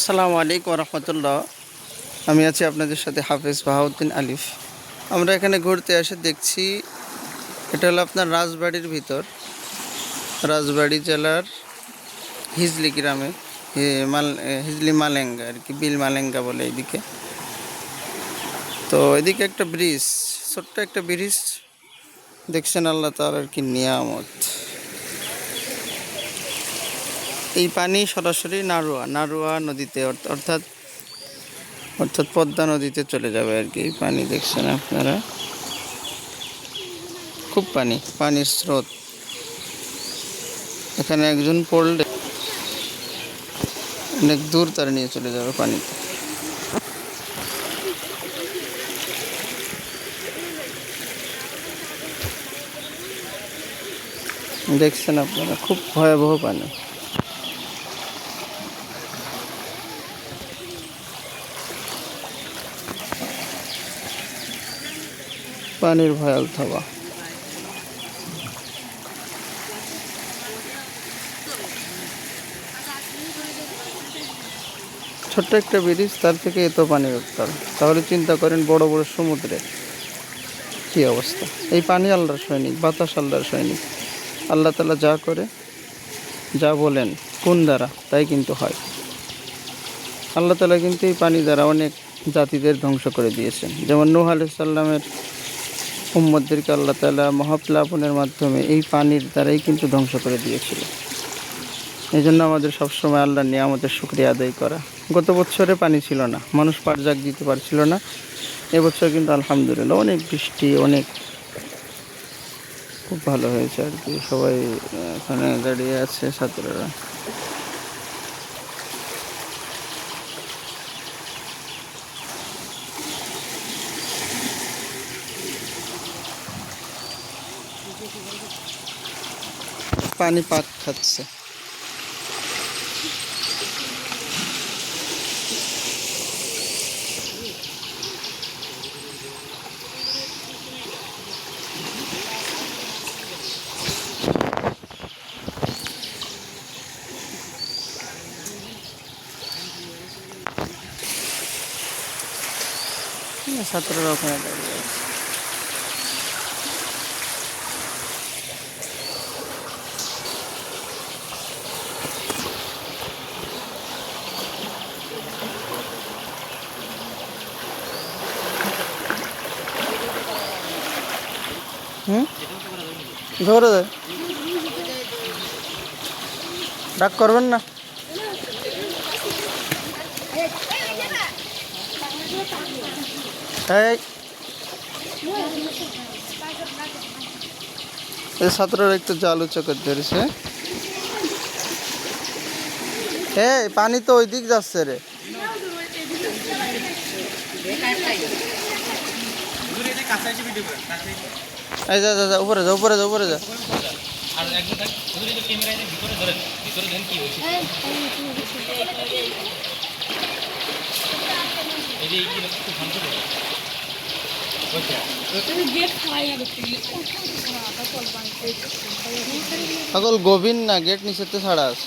আসসালামু আলাইকুম রহমতুল্লাহ। আমি আছি আপনাদের সাথে হাফিজ বাহাউদ্দিন আলিফ। আমরা এখানে ঘুরতে এসে দেখছি, এটা হলো আপনার রাজবাড়ির ভিতর। রাজবাড়ি জেলার হিজলি গ্রামে মাল হিজলি মালেঙ্গা আর কি, বিল মালেঙ্গা বলে এদিকে তো এদিকে একটা ব্রিজ, ছোট্ট একটা ব্রিজ। দেখছেন আল্লাহ তার আর কি নিয়ামত। এই পানি সরাসরি নারুয়া নারুয়া নদীতে অর্থ- অর্থাৎ অর্থাৎ পদ্মা নদীতে চলে যাবে আর কি। পানি দেখছেন আপনারা? খুব পানি, পানির স্রোত। এখানে একজন পড়লে অনেক দূর তার নিয়ে চলে যাবে পানিতে। দেখছেন আপনারা? খুব ভয়াবহ পানি। পানির ভয়াল থাবা। ছোট্ট একটা ব্রিজ, তার থেকে এত পানির উত্তর। তাহলে চিন্তা করেন বড় বড় সমুদ্রে কি অবস্থা। এই পানি আল্লাহর সৈনিক, বাতাস আল্লাহর সৈনিক। আল্লাহ তালা যা করে, যা বলেন, কোন দ্বারা, তাই কিন্তু হয়। আল্লাহ তালা কিন্তু এই পানি দ্বারা অনেক জাতিদের ধ্বংস করে দিয়েছেন। যেমন নূহ আলাইসাল্লামের উম্মদদেরকে আল্লাহ তালা মহাপ্লাবনের মাধ্যমে এই পানির দ্বারাই কিন্তু ধ্বংস করে দিয়েছিল। এই জন্য আমাদের সবসময় আল্লাহর নিয়ামতের শুক্রিয়া আদায় করা। গত বছরে পানি ছিল না, মানুষ পাট জাগ দিতে পারছিল না। এবছর কিন্তু আলহামদুলিল্লাহ অনেক বৃষ্টি, অনেক খুব ভালো হয়েছে আর কি। সবাই এখানে দাঁড়িয়ে আছে ছাত্ররা। পানি পাক খাচ্ছে না, ছাত্ররা ওখানে হুম? ধরে দেয় ডাক করবেন না। এই। এই ছাত্ররা একটু জাল উঁচু করে ধরেছে। এই পানি তো ওই দিক যাচ্ছে রে। এই যা যা যা উপরে যা উপরে যা উপরে যা আর একজন থাক ওদের যে ক্যামেরা ভিতরে ধরেন ভিতরে দেন কি হয়েছে এই যে কি খুব শান্ত সকল গভীর না গেট নিচেতে ছাড়া আছে